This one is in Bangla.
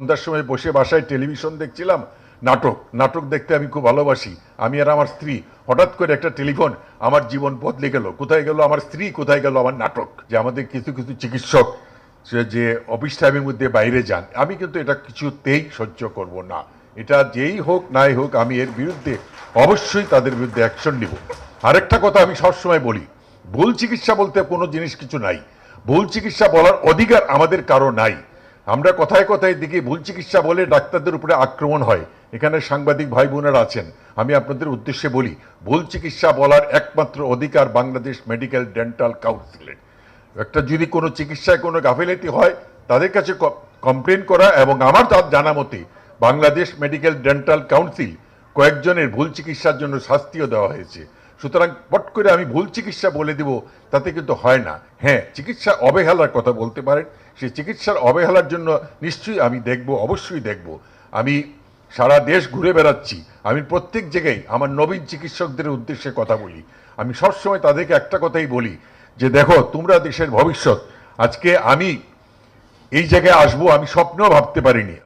সন্ধ্যার সময় বসে বাসায় টেলিভিশন দেখছিলাম, নাটক। নাটক দেখতে আমি খুব ভালোবাসি। আমি আর আমার স্ত্রী, হঠাৎ করে একটা টেলিফোন, আমার জীবন বদলে গেল। কোথায় গেল আমার স্ত্রী, কোথায় গেল আমার নাটক? যে আমাদের কিছু কিছু চিকিৎসক যে অফিস টাইমের মধ্যে বাইরে যান। আমি কিন্তু এটা কিছুতেই সহ্য করব না। এটা যেই হোক, নাই হোক, আমি এর বিরুদ্ধে অবশ্যই তাদের বিরুদ্ধে অ্যাকশন নিব। আরেকটা কথা আমি সবসময় বলি, ভুল চিকিৎসা বলতে কোনো জিনিস কিছু নাই। ভুল চিকিৎসা বলার অধিকার আমাদের কারও নাই। আমরা কথায় কথায় দেখি ভুল চিকিৎসা বলে ডাক্তারদের উপরে আক্রমণ হয়। এখানে সাংবাদিক ভাই বোনেরা আছেন। আমি আপনাদের উদ্দেশ্যে বলি, ভুল চিকিৎসা বলার একমাত্র অধিকার বাংলাদেশ মেডিকেল ডেন্টাল কাউন্সিলের। একটা যদি কোনো চিকিৎসায় কোনো গাফিলতি হয়, তাদের কাছে কমপ্লেন করা এবং আমার তার জানা মতে বাংলাদেশ মেডিকেল ডেন্টাল কাউন্সিল কয়েকজনের ভুল চিকিৎসার জন্য শাস্তিও দেওয়া হয়েছে। সুতরাং পট করে আমি ভুল চিকিৎসা বলে দিব, তাতে কিন্তু হয় না। হ্যাঁ চিকিৎসা অবহেলার কথা বলতে পারেন, সেই চিকিৎসার অবহেলার জন্য নিশ্চয়ই আমি দেখব, অবশ্যই দেখব। আমি সারা দেশ ঘুরে বেড়াচ্ছি, আমি প্রত্যেক জায়গায় আমার নবীন চিকিৎসকদের উদ্দেশ্যে কথা বলি। আমি সবসময় তাদেরকে একটা কথাই বলি, যে দেখো, তোমরা দেশের ভবিষ্যৎ, আজকে আমি এই জায়গায় আসব, আমি স্বপ্নেও ভাবতে পারিনি।